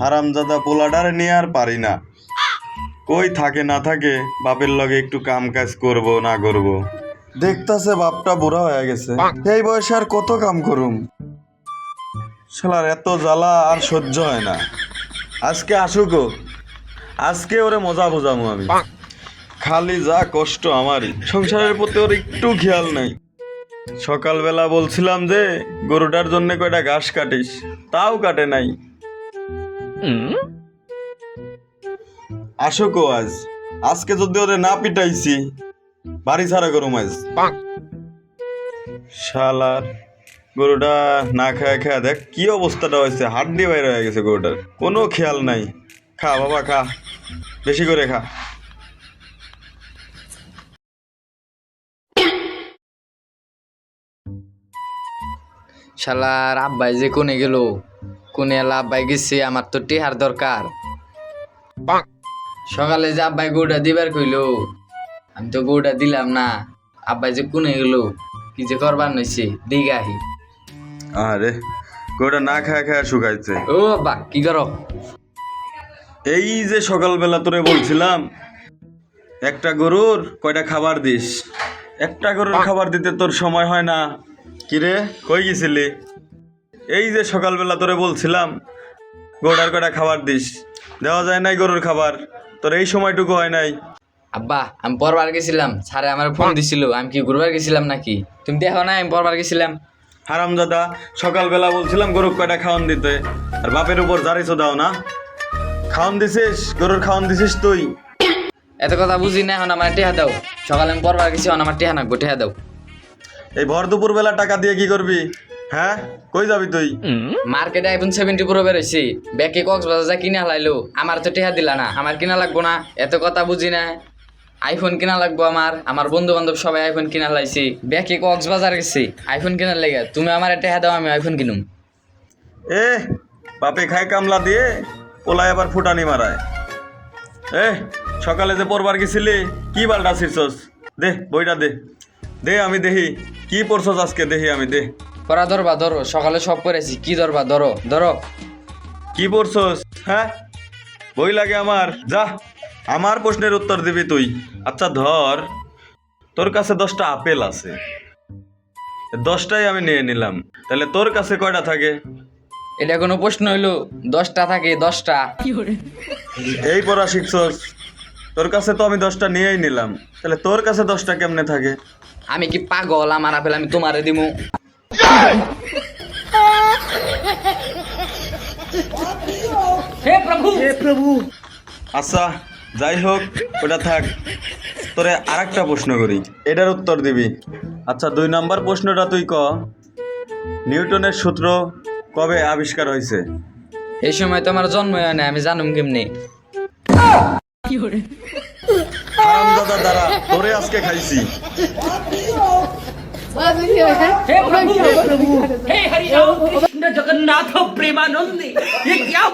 হারামজাদা পোলাডারে নিয়ে আর পারি না। কই থাকে না থাকে, বাপের লগে একটু কাম কাজ করব না করব। দেখতাছে বাপটা বুড়া হয়ে গেছে। এই বয়সে আর কত কাম করুম? শালার এত জ্বালা আর সহ্য হয় না। আজকে আসুকো আজকে ওরে মজা বোঝামু আমি। খালি যা কষ্ট আমারই। সংসারের প্রতি ওর একটু খেয়াল নাই। সকালবেলা বলছিলাম যে, গরুটার জন্য কয়টা ঘাস কাটিস। তাও কাটে নাই। আসুকো আজ। আজকে যদি ওরে না পিটাইছি বাড়ি ছাড়া গরম আজ শালার গরুটা না খায় খায় দেখ কি অবস্থাটা হয়েছে। হাত দিয়ে বাইরে হয়ে গেছে গরুটার। কোনো খেয়াল নাই। খা বাবা খা। বেশি করে খা। শালার আব্বাই যে কোনে গেল? কোনে আব্বাই গেছে আমার তো টেহার দরকার। সকালে যে আব্বাই গৌটা দিবার কইলো আমি তো গৌটা দিলাম না। আব্বাই যে কোনে গেল কি যে করবার নইছে দিকে আহি। আরে গরুটা না খায় খায় শুকাইছে। ও আব্বা কি করো? এই যে সকালবেলা তোরে বলছিলাম একটা গরুর কয়টা খাবার দিস? একটা গরুর খাবার দিতে তোর সময় হয় না। কিরে কই গেছিলি? এই যে সকালবেলা তোরে বলছিলাম গরুটার কয়টা খাবার দিস? দেওয়া যায় নাই গরুর খাবার। তোর এই সময়টুকু হয় নাই। আব্বা আমি পরবার গেছিলাম। স্যারে আমার ফোন দিছিল আমি কি ঘুরবার গেছিলাম নাকি? তুমি দেখো না আমি পরবার গেছিলাম। হারামজাদা সকালবেলা বলছিলাম গরু কয়টা খাওয়ান দিতে। আর বাপের উপর জারিছো দাও না। খাওয়ান দিছিস? গরুর খাওয়ান দিছিস তুই। এত কথা বুঝি না এখন আমার টেহা দাও। সকালে আমি পরবার গেছি এখন আমার টেহা নাকবো টেহা দাও। এই ভর দুপুর বেলা টাকা দিয়ে কি করবি? হ্যাঁ? কই যাবি তুই? মার্কেটে আইফোন সেভেন্টি প্রো বেরোইছি। ব্যাকে কক্সবাজার যা কিনা হালাইলো আমার তো টেহা দিলা না। আমার কিনা লাগবো না এত কথা বুঝি না। আইফোন কিনা লাগবো আমার আমার বন্ধু বান্ধব সবাই আইফোন কিনা লাইছি। ব্যাকে কক্সবাজার গেছি আইফোন কিনার লেগে। তুমি আমার টেহা দাও আমি আইফোন কিনুম। এ বাপে খায় কামলা দিয়ে ওলাই আবার ফুটানি মারায়। এ সকালে যে পড়বার গেছিলি কি বালটা ছিড়ছস? দে বইটা দে। দে আমি দেখি কি পড়ছস আজকে? দেখি আমি দে। পড়া ধরবা ধরো। সকালে সব করেছি কি ধরবা ধরো ধরো। কি পড়ছস? হ্যাঁ? বই লাগে আমার। যা আমার প্রশ্নের উত্তর দিবি তুই। আচ্ছা ধর। তোর কাছে দশটা আপেল আছে। দশটাই আমি নিয়ে নিলাম। তাহলে তোর কাছে কয়টা থাকে? এটা কোনো প্রশ্ন হইল দশটা থাকে দশটা। এই পড়া শিখছস? তোর কাছে তো আমি দশটা নিয়েই নিলাম। তাহলে তোর কাছে দশটা কেমনে থাকে? আমি কি পাগল? আমার আপেল আমি তোমারে দিমু। আচ্ছা যাই হোক ওটা থাক। তোরে আর একটা প্রশ্ন করি। এটার উত্তর দিবি। আচ্ছা দুই নাম্বার প্রশ্নটা তুই ক। নিউটনের সূত্র কবে আবিষ্কার হয়েছে? এই সময় তো আমার জন্ম হয় না আমি জানুম কেমনি? হারামজাদা দ্বারা তোরে আজকে খাইছি। हे हरि राम कृष्ण जगन्नाथ प्रेमानंदी। ये क्या